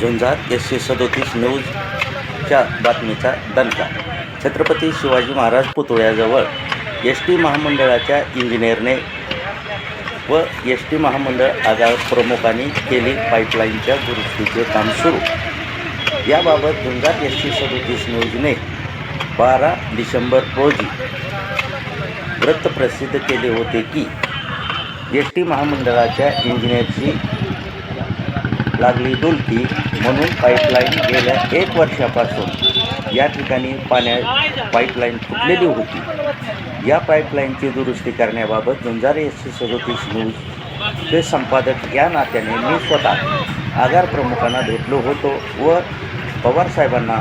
झुंजार एकशे सदोतीस न्यूजच्या बातमीचा दणका. छत्रपती शिवाजी महाराज पुतळ्याजवळ एस टी महामंडळाच्या इंजिनियरने व एस टी महामंडळ आगार प्रमुखांनी केली पाईपलाईनच्या दुरुस्तीचे काम सुरू. याबाबत झुंजार एस टी सदोतीस न्यूजने बारा डिसेंबर रोजी वृत्तप्रसिद्ध केले होते की एस टी महामंडळाच्या इंजिनियरची लागली डुलकी म्हणून पाईपलाईन गेल्या एक वर्षापासून या ठिकाणी पाण्या पाईपलाईन फुटलेली होती. या पाईपलाईनची दुरुस्ती करण्याबाबत झुंजारे एस सी सदोतीस न्यूज ते संपादक या नात्याने मी स्वतः आगार प्रमुखांना भेटलो होतो व पवारसाहेबांना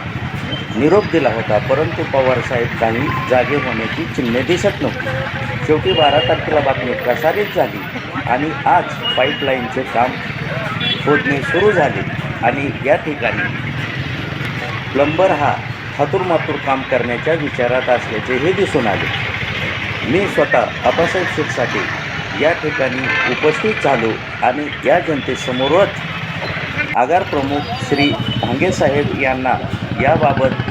निरोप दिला होता परंतु पवारसाहेब काही जागे होण्याची चिन्हे दिसत नव्हती. शेवटी बारा तारखेला बातमी प्रसारित झाली आणि आज पाईपलाईनचे काम खोदणे सुरू झाले. आणि या ठिकाणी प्लंबर हा हातूरमातूर काम करण्याच्या विचारात असल्याचे हे दिसून आले. मी स्वतः अपासाहेब शेठसाठी या ठिकाणी उपस्थित झालो आणि या जनतेसमोरच आगार प्रमुख श्री भांगेसाहेब यांना याबाबत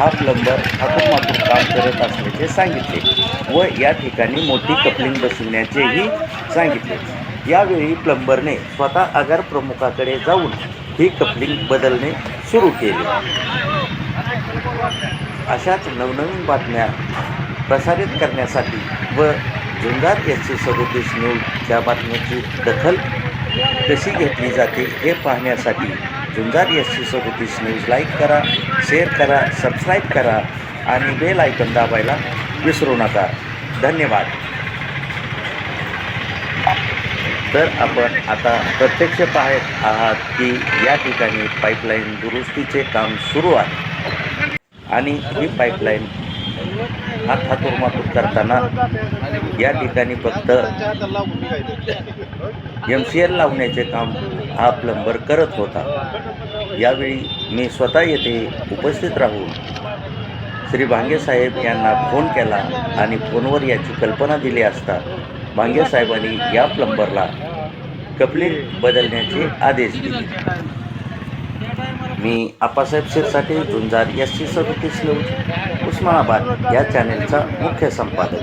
हा प्लंबर हातूरमातूर काम करत असल्याचे सांगितले. व या ठिकाणी मोठी कपलिंग बसवण्याचेही सांगितले. यावेळी प्लंबरने स्वतः आगार प्रमुखाकडे जाऊन ही कपलिंग बदलणे सुरू केले. अशाच नवनवीन बातम्या प्रसारित करण्यासाठी व झुंजार एस सी सदोतीस न्यूजच्या बातम्याची दखल कशी घेतली जाते हे पाहण्यासाठी झुंजार एस सदोतीस न्यूज लाईक करा शेअर करा सबस्क्राईब करा आणि बेल आयकन दाबायला विसरू नका. धन्यवाद. तर आपण आता प्रत्यक्ष पाहत आहात की या ठिकाणी पाईपलाईन दुरुस्तीचे काम सुरू आहे. आणि ही पाईपलाईन हात हातुरमातूर करताना या ठिकाणी फक्त एम सी एल लावण्याचे काम हा प्लंबर करत होता. यावेळी मी स्वतः येथे उपस्थित राहून श्री भांगेसाहेब यांना फोन केला आणि फोनवर याची कल्पना दिली असता भांगेसाहेबांनी या प्लंबरला कपलिंग बदलण्याचे आदेश दिले. मी आप्पासाहेब शिरसाठी झुंजार एस सी सदतीस न्यूज उस्मानाबाद या चॅनेलचा मुख्य संपादक.